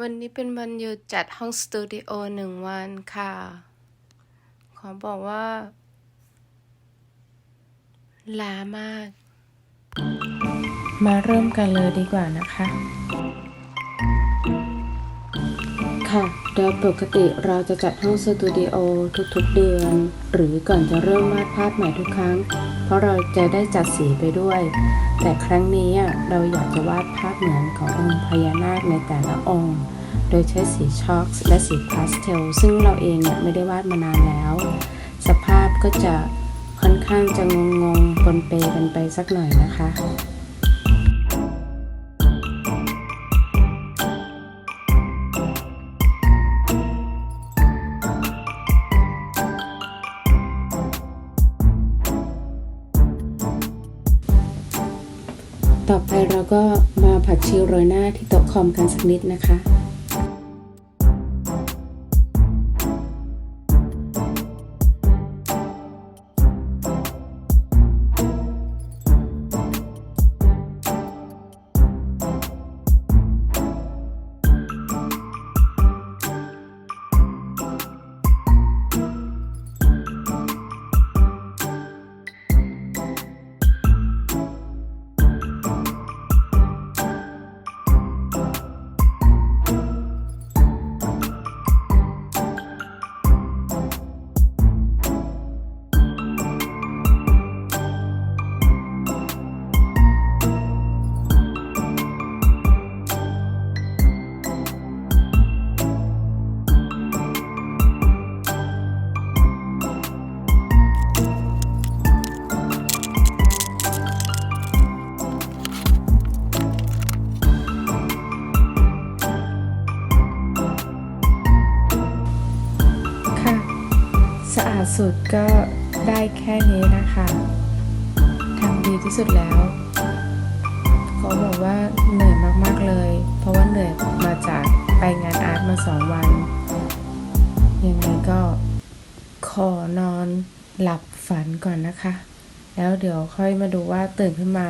วันนี้เป็นวันหยุดจัดห้องสตูดิโอหนึ่งวันค่ะ ขอบอกว่าล้ามาก มาเริ่มกันเลยดีกว่านะคะ ค่ะโดยปกติเราจะจัดห้องสตูดิโอทุกๆเดือน หรือก่อนจะเริ่มวาดภาพใหม่ทุกครั้ง เพราะเราจะได้จัดสีไปด้วย แต่ครั้งนี้เราอยากจะวาดภาพเหมือนขององค์พญานาคในแต่ละองค์ โดยใช้สีช็อกและสีพาสเทลซึ่งเราเองเนี่ยไม่ได้วาดมานานแล้ว สภาพก็จะค่อนข้างจะงงๆปนเปกันไปสักหน่อยนะคะ ต่อไปเราก็มาผัดชีโรยหน้าที่โต๊ะคอมกันสักนิดนะคะค่ะาดสุดก็ได้แค่นี้นะคะทำดีที่สุดแล้วเขาบอกว่าเหนื่อยมากๆเลย เพราะว่าเหนื่อยมาจากไปงานอาร์ตมาสองวัน ยังไงก็ขอนอนหลับฝันก่อนนะคะ แล้วเดี๋ยวค่อยมาดูว่าตื่นขึ้นมา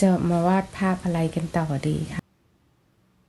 จะมาวาดภาพอะไรกันต่อดีค่ะ